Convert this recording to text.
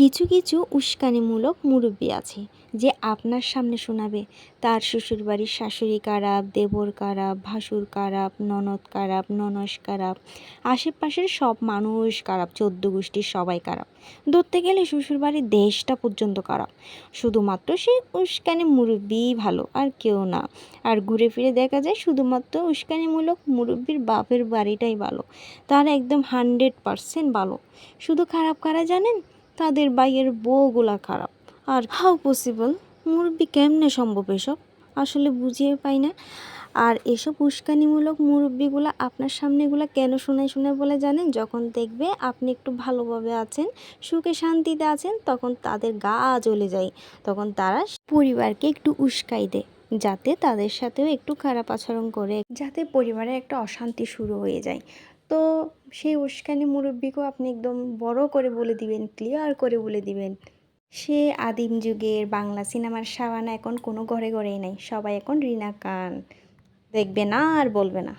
কিছু কিছু উস্কানিমূলক মুরব্বি আছে যে আপনার সামনে শোনাবে। তার শ্বশুরবাড়ির শাশুড়ি খারাপ দেবর খারাপ ভাসুর খারাপ ননদ খারাপ ননস খারাপ আশেপাশের সব মানুষ খারাপ চোদ্দ গোষ্ঠীর সবাই খারাপ ধরতে গেলে শ্বশুরবাড়ির দেশটা পর্যন্ত খারাপ শুধুমাত্র সেই উস্কানি মুরব্বিই ভালো, আর কেউ না। আর ঘুরে ফিরে দেখা যায় শুধুমাত্র উস্কানিমূলক মুরব্বির বাপের বাড়িটাই ভালো। তারা একদম হান্ড্রেড পারসেন্ট ভালো। শুধু খারাপ কারা জানেন? তাদের বাইয়ের বউগুলা খারাপ। আর হাউ পসিবল মুরব্বি কেমনে সম্ভব এসব? আসলে বুঝিয়ে পাই না। আর এসব উস্কানিমূলক মুরব্বিগুলো আপনার সামনেগুলো কেন শোনায় শোনায় বলে জানেন? যখন দেখবে আপনি একটু ভালোভাবে আছেন, সুখে শান্তিতে আছেন, তখন তাদের গা জ্বলে যায়। তখন তারা পরিবারকে একটু উস্কাই দেয়, যাতে তাদের সাথেও একটু খারাপ আচরণ করে। যাতে পরিবারে একটা অশান্তি শুরু হয়ে যায়। তো সেই উস্কানি মুরব্বিকেও আপনি একদম বড় করে বলে দিবেন ক্লিয়ার করে বলে দিবেন। সে আদিম যুগের বাংলা সিনেমার সাবানা এখন কোনো ঘরে ঘরেই নাই, সবাই এখন রিনা কান দেখবে না আর বলবে না।